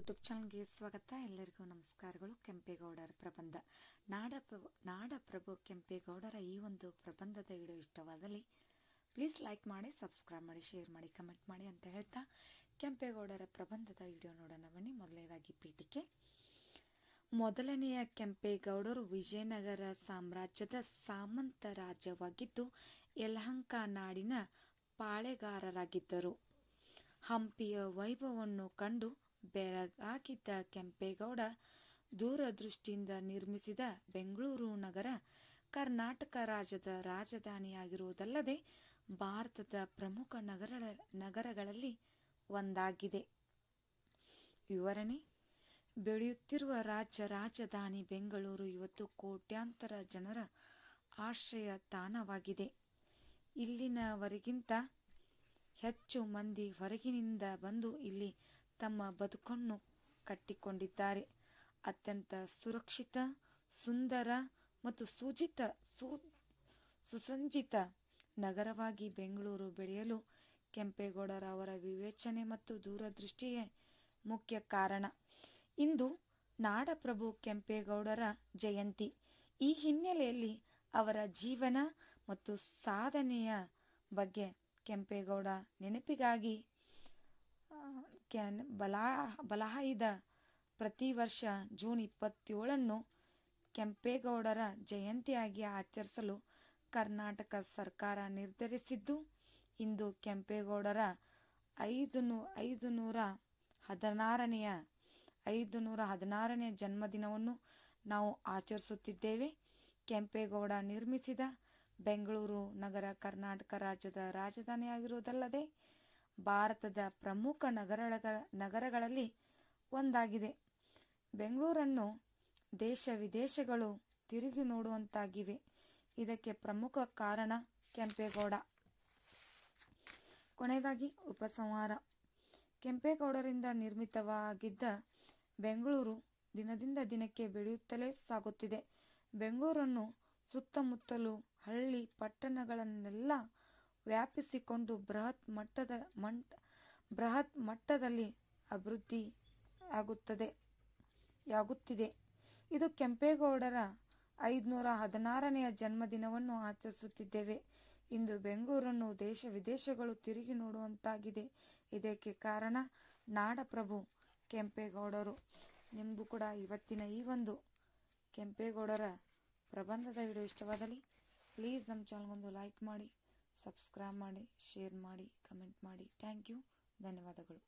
YouTube ಚಾನಲ್ಗೆ ಸ್ವಾಗತ. ಎಲ್ಲರಿಗೂ ನಮಸ್ಕಾರಗಳು. ಕೆಂಪೇಗೌಡರ ಪ್ರಬಂಧ. ನಾಡ ನಾಡಪ್ರಭು ಕೆಂಪೇಗೌಡರ ಈ ಒಂದು ಪ್ರಬಂಧದ ವಿಡಿಯೋ ಇಷ್ಟವಾದಲ್ಲಿ ಪ್ಲೀಸ್ ಲೈಕ್ ಮಾಡಿ ಸಬ್ಸ್ಕ್ರೈಬ್ ಮಾಡಿ ಶೇರ್ ಮಾಡಿ ಕಮೆಂಟ್ ಮಾಡಿ ಅಂತ ಹೇಳ್ತಾ ಕೆಂಪೇಗೌಡರ ಪ್ರಬಂಧದ ವಿಡಿಯೋ ನೋಡೋಣ ಬನ್ನಿ. ಮೊದಲನೇದಾಗಿ ಪೀಠಿಕೆ. ಮೊದಲನೆಯ ಕೆಂಪೇಗೌಡರು ವಿಜಯನಗರ ಸಾಮ್ರಾಜ್ಯದ ಸಾಮಂತ ರಾಜ್ಯವಾಗಿದ್ದು, ಯಲಹಂಕ ನಾಡಿನ ಪಾಳೆಗಾರರಾಗಿದ್ದರು. ಹಂಪಿಯ ವೈಭವವನ್ನು ಕಂಡು ಬೆರಗಾಗಿದ್ದ ಕೆಂಪೇಗೌಡ ದೂರದೃಷ್ಟಿಯಿಂದ ನಿರ್ಮಿಸಿದ ಬೆಂಗಳೂರು ನಗರ ಕರ್ನಾಟಕ ರಾಜ್ಯದ ರಾಜಧಾನಿಯಾಗಿರುವುದಲ್ಲದೆ ಭಾರತದ ಪ್ರಮುಖ ನಗರ ನಗರಗಳಲ್ಲಿ ಒಂದಾಗಿದೆ. ವಿವರಣೆ, ಬೆಳೆಯುತ್ತಿರುವ ರಾಜ್ಯ ರಾಜಧಾನಿ ಬೆಂಗಳೂರು ಇವತ್ತು ಕೋಟ್ಯಾಂತರ ಜನರ ಆಶ್ರಯ ತಾಣವಾಗಿದೆ. ಇಲ್ಲಿನವರಿಗಿಂತ ಹೆಚ್ಚು ಮಂದಿ ಹೊರಗಿನಿಂದ ಬಂದು ಇಲ್ಲಿ ತಮ್ಮ ಬದುಕನ್ನು ಕಟ್ಟಿಕೊಂಡಿದ್ದಾರೆ. ಅತ್ಯಂತ ಸುರಕ್ಷಿತ, ಸುಂದರ ಮತ್ತು ಸೂಚಿತ ಸು, ಸುಸಜ್ಜಿತ ನಗರವಾಗಿ ಬೆಂಗಳೂರು ಬೆಳೆಯಲು ಕೆಂಪೇಗೌಡರ ಅವರ ವಿವೇಚನೆ ಮತ್ತು ದೂರದೃಷ್ಟಿಯೇ ಮುಖ್ಯ ಕಾರಣ. ಇಂದು ನಾಡಪ್ರಭು ಕೆಂಪೇಗೌಡರ ಜಯಂತಿ. ಈ ಹಿನ್ನೆಲೆಯಲ್ಲಿ ಅವರ ಜೀವನ ಮತ್ತು ಸಾಧನೆಯ ಬಗ್ಗೆ ಕೆಂಪೇಗೌಡ ನೆನಪಿಗಾಗಿ ಬಲಾ, ಬಲಹಾಯ್ದ ಪ್ರತಿ ವರ್ಷ ಜೂನ್ ಇಪ್ಪತ್ತೇಳನ್ನು ಕೆಂಪೇಗೌಡರ ಜಯಂತಿಯಾಗಿ ಆಚರಿಸಲು ಕರ್ನಾಟಕ ಸರ್ಕಾರ ನಿರ್ಧರಿಸಿದ್ದು, ಇಂದು ಕೆಂಪೇಗೌಡರ ಐದು ನೂ, ಐದು ನೂರ ಹದಿನಾರನೆಯ, ಐದು ನೂರ ಹದಿನಾರನೆಯ ಜನ್ಮದಿನವನ್ನು ನಾವು ಆಚರಿಸುತ್ತಿದ್ದೇವೆ. ಕೆಂಪೇಗೌಡ ನಿರ್ಮಿಸಿದ ಬೆಂಗಳೂರು ನಗರ ಕರ್ನಾಟಕ ರಾಜ್ಯದ ರಾಜಧಾನಿಯಾಗಿರುವುದಲ್ಲದೆ ಭಾರತದ ಪ್ರಮುಖ ನಗರಗಳ ನಗರಗಳಲ್ಲಿ ಒಂದಾಗಿದೆ. ಬೆಂಗಳೂರನ್ನು ದೇಶ ವಿದೇಶಗಳು ತಿರುಗಿ ನೋಡುವಂತಾಗಿವೆ. ಇದಕ್ಕೆ ಪ್ರಮುಖ ಕಾರಣ ಕೆಂಪೇಗೌಡ. ಕೊನೆಯದಾಗಿ ಉಪಸಂಹಾರ. ಕೆಂಪೇಗೌಡರಿಂದ ನಿರ್ಮಿತವಾಗಿದ್ದ ಬೆಂಗಳೂರು ದಿನದಿಂದ ದಿನಕ್ಕೆ ಬೆಳೆಯುತ್ತಲೇ ಸಾಗುತ್ತಿದೆ. ಬೆಂಗಳೂರನ್ನು ಸುತ್ತಮುತ್ತಲು ಹಳ್ಳಿ ಪಟ್ಟಣಗಳನ್ನೆಲ್ಲ ವ್ಯಾಪಿಸಿಕೊಂಡು ಬೃಹತ್ ಮಟ್ಟದ ಮಂಟ್ ಬೃಹತ್ ಮಟ್ಟದಲ್ಲಿ ಅಭಿವೃದ್ಧಿ ಆಗುತ್ತದೆ ಆಗುತ್ತಿದೆ ಇದು ಕೆಂಪೇಗೌಡರ ಐದುನೂರ ಹದಿನಾರನೆಯ ಜನ್ಮದಿನವನ್ನು ಆಚರಿಸುತ್ತಿದ್ದೇವೆ. ಇಂದು ಬೆಂಗಳೂರನ್ನು ದೇಶ ವಿದೇಶಗಳು ತಿರುಗಿ ನೋಡುವಂತಾಗಿದೆ. ಇದಕ್ಕೆ ಕಾರಣ ನಾಡಪ್ರಭು ಕೆಂಪೇಗೌಡರು. ನಿಮಗೂ ಕೂಡ ಇವತ್ತಿನ ಈ ಒಂದು ಕೆಂಪೇಗೌಡರ ಪ್ರಬಂಧದ ವಿಡಿಯೋ ಇಷ್ಟವಾದಲ್ಲಿ ಪ್ಲೀಸ್ ನಮ್ಮ ಚಾನಲ್ಗೊಂದು ಲೈಕ್ ಮಾಡಿ. ಸಬ್ಸ್ಕ್ರೈಬ್ ಮಾಡಿ ಶೇರ್ ಮಾಡಿ ಕಮೆಂಟ್ ಮಾಡಿ. Thank you. ಧನ್ಯವಾದಗಳು.